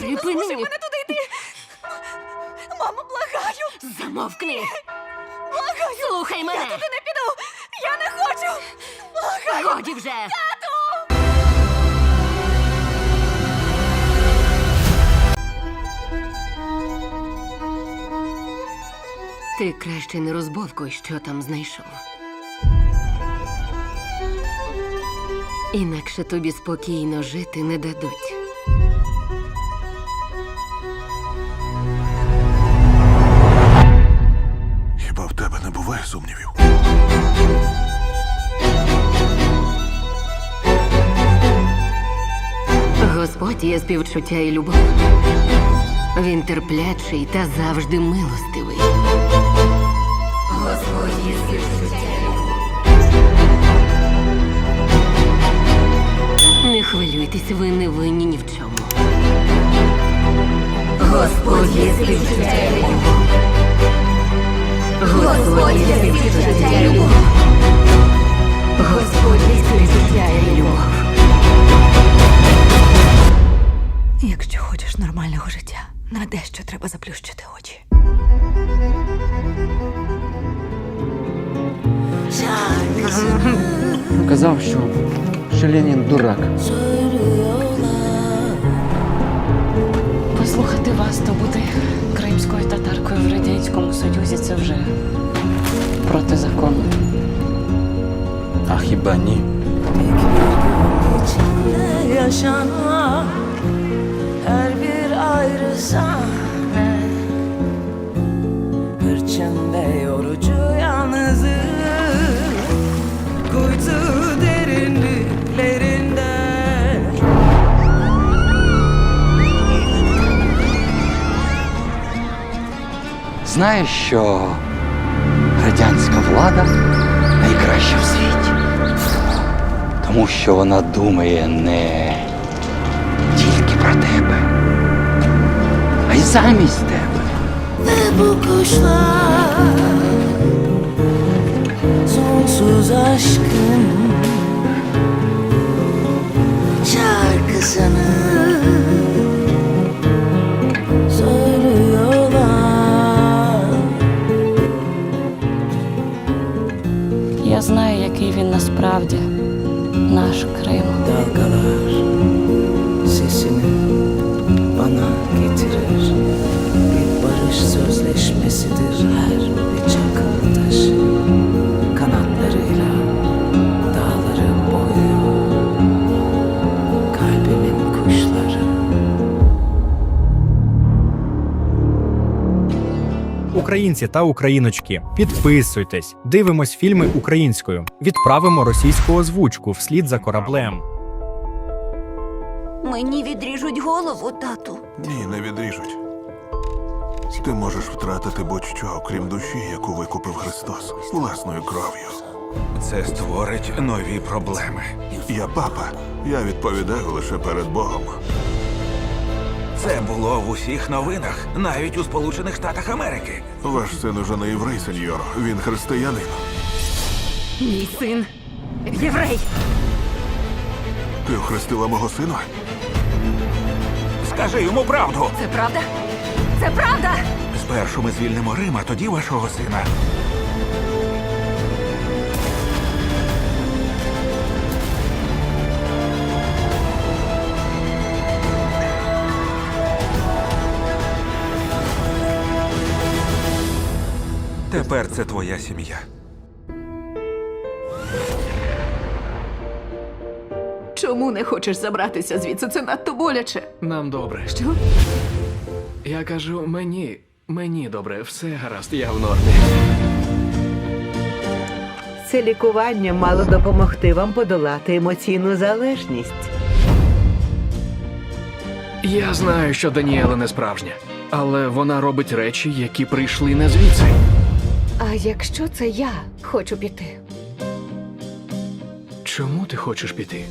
Припини! мене туди йти. Мамо, благаю, Замовкни! благаю. Слухай мене. Я туди не піду. Я не хочу. Благаю. Годі вже! Тату! Ти краще не розбовкуй, що там знайшов. Інакше тобі спокійно жити не дадуть. Господь є співчуття і любов. Він терплячий та завжди милостивий. Господь є співчуття любов. Не хвилюйтесь, ви не винні ні в чому. Господь є співчуття і любов. Господь є співчуття нормального життя, на дещо треба заплющити очі. Казав, що, що дурак. Послухати вас та бути кримською татаркою в Радянському Союзі це вже протизаконно. А хіба ні? her bir ayrı sahne Hırçın ve yorucu yalnızlık. Kuytu derinliklerinde Знаєш, що радянська влада найкраща в світі. Тому що вона думає не тільки про тебе, замість тебе. Bu kuşlar Sonsuz aşkın Şarkısını Söylüyorlar Я знаю, який він насправді наш Крим. Dalgalar sesini getirir Bir barış sözleşmesidir her bir çakıl taşı Kanatlarıyla dağları boyuyor. Kalbimin kuşları. Українці та україночки, підписуйтесь, дивимось фільми українською, відправимо російську озвучку вслід за кораблем. Мені відріжуть голову, тату. Ні, не відріжуть. Ти можеш втратити будь-що, окрім душі, яку викупив Христос власною кров'ю. Це створить нові проблеми. Я папа. Я відповідаю лише перед Богом. Це було в усіх новинах, навіть у Сполучених Штатах Америки. Ваш син уже не єврей, сеньор. Він християнин. Мій син єврей. Ти охрестила мого сина? Скажи йому правду. Це правда? Це правда! Спершу ми звільнимо Рим, а тоді вашого сина. Тепер це твоя сім'я. Чому не хочеш забратися звідси? Це надто боляче. Нам добре. Що? Я кажу, мені, мені добре, все гаразд, я в нормі. Це лікування мало допомогти вам подолати емоційну залежність. Я знаю, що Даніела не справжня, але вона робить речі, які прийшли не звідси. А якщо це я хочу піти? Чому ти хочеш піти?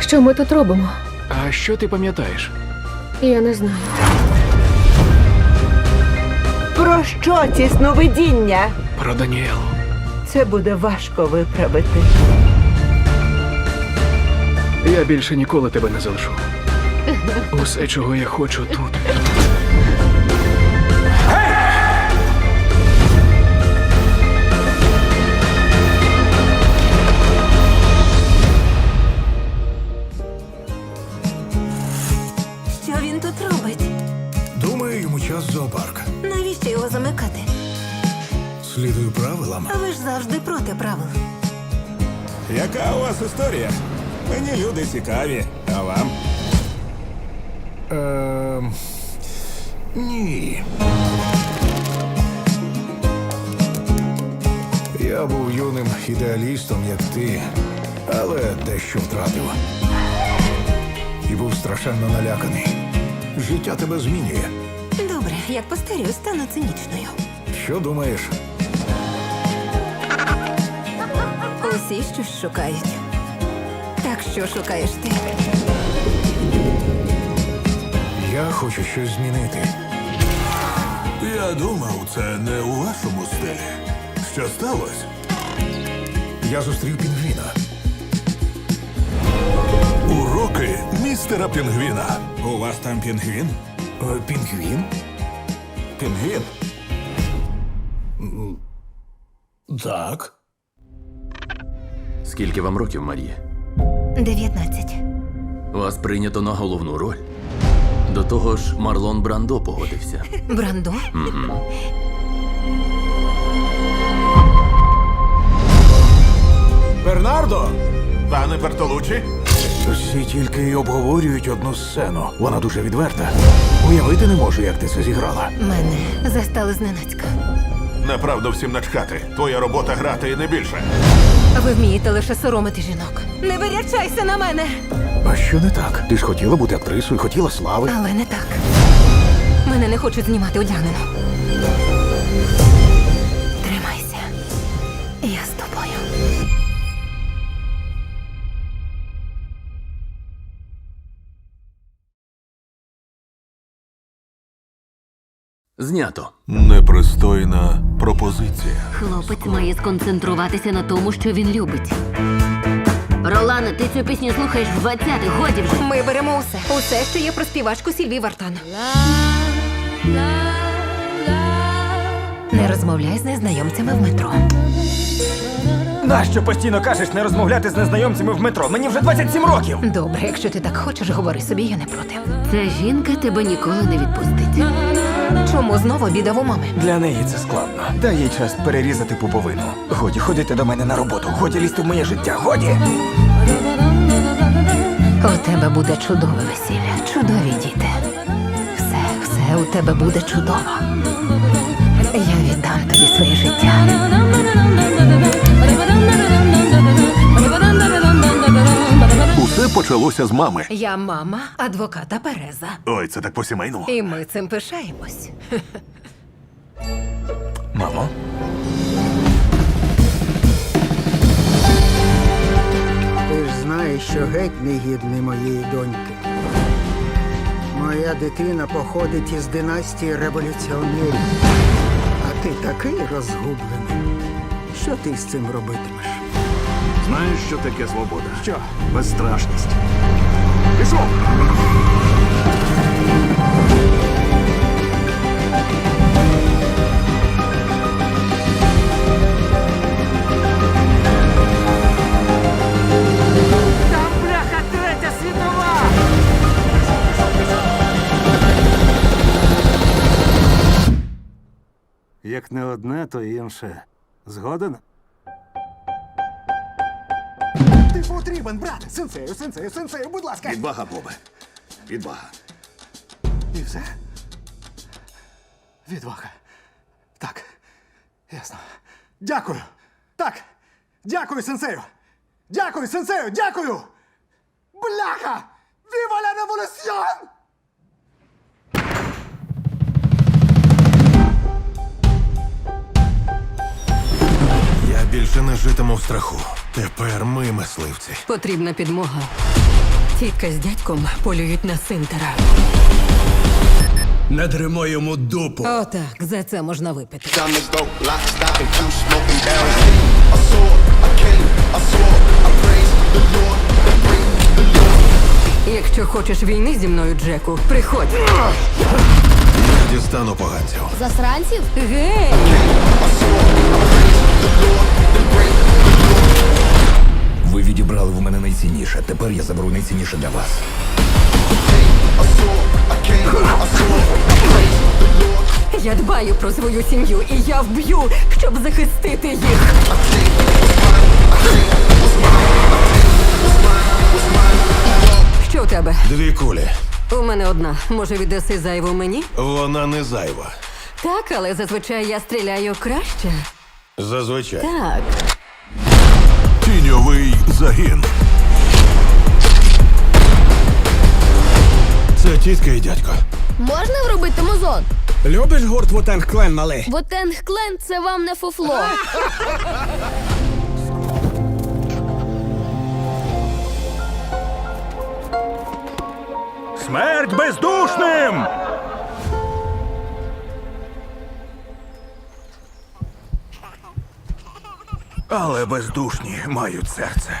Що ми тут робимо? А що ти пам'ятаєш? Я не знаю. Про що ці сновидіння? Про Даніелу. Це буде важко виправити. Я більше ніколи тебе не залишу. Усе, чого я хочу тут. Він тут робить? Думаю, йому час в зоопарк. Навіщо його замикати? Слідую правилам. А ви ж завжди проти правил. Яка у вас історія? Мені люди цікаві, а вам? Ем... Ні. Я був юним ідеалістом, як ти, але дещо втратив. І був страшенно наляканий. Життя тебе змінює. Добре, як постарію, стану цинічною. Що думаєш? Усі щось шукають. Так що шукаєш ти? Я хочу щось змінити. Я думав, це не у вашому стилі. Що сталося? Я зустрів пінгвіна. Уроки містера Пінгвіна. У вас там пінгвін? Е, Пінгвін? Пінгвін? Так. Скільки вам років, Марія? Дев'ятнадцять. Вас прийнято на головну роль. До того ж, Марлон Брандо погодився. Брандо? Бернардо! Пане Бертолучі? Всі тільки й обговорюють одну сцену. Вона дуже відверта. Уявити не можу, як ти це зіграла. Мене застали зненацька. Направду всім начхати. Твоя робота грати і не більше. Ви вмієте лише соромити жінок. Не вирячайся на мене! А що не так? Ти ж хотіла бути актрисою, хотіла слави. Але не так. Мене не хочуть знімати одягнено. Знято. Непристойна пропозиція. Хлопець має сконцентруватися на тому, що він любить. Ролане, ти цю пісню слухаєш в 20-х, годі вже. Ми беремо усе. Усе, що є про співачку Сільві Вартан. Не розмовляй з незнайомцями в метро. Нащо постійно кажеш не розмовляти з незнайомцями в метро? Мені вже 27 років. Добре, якщо ти так хочеш, говори собі, я не проти. Ця жінка тебе ніколи не відпустить. Чому знову біда у мами? Для неї це складно. Дай їй час перерізати пуповину. Годі ходити до мене на роботу, годі лізти в моє життя, годі. У тебе буде чудове весілля, чудові діти. Все, все у тебе буде чудово. Я віддам тобі своє життя. Усе почалося з мами. Я мама адвоката Переза. Ой, це так по-сімейному. І ми цим пишаємось. Мамо. Ти ж знаєш, що геть не гідний моєї доньки. Моя дитина походить із династії революціонерів. А ти такий розгублений. Що ти з цим робитимеш? Знаєш, що таке свобода? Що? Безстрашність. Пішов! Як не одне, то інше. Згоден? Потрібен, брат! Сенсею, сенсею, сенсею, будь ласка! Відвага, Бобе. Відвага. І все. Відвага. Так. Ясно. Дякую. Так. Дякую, сенсею. Дякую, сенсею, дякую. Бляха! Віва ля революціон! Я більше не житиму в страху. Тепер ми мисливці. Потрібна підмога. Тітка з дядьком полюють на синтера. Не дримо йому дупу. Отак, за це можна випити. Якщо хочеш війни зі мною, Джеку, приходь. Я дістану поганців. Засранців? Гей! Мене найцінніше. Тепер я заберу найцінніше для вас. Я дбаю про свою сім'ю, і я вб'ю, щоб захистити їх. Що у тебе? Дві кулі. У мене одна. Може, віддаси зайву мені? Вона не зайва. Так, але зазвичай я стріляю краще. Зазвичай. Так. Тіньовий загін. Це тітка і дядько. Можна вробити музон? Любиш гурт Вутенг Клен, малий? Бо Тенг Клен це вам не фуфло. Смерть бездушним! Але бездушні мають серце.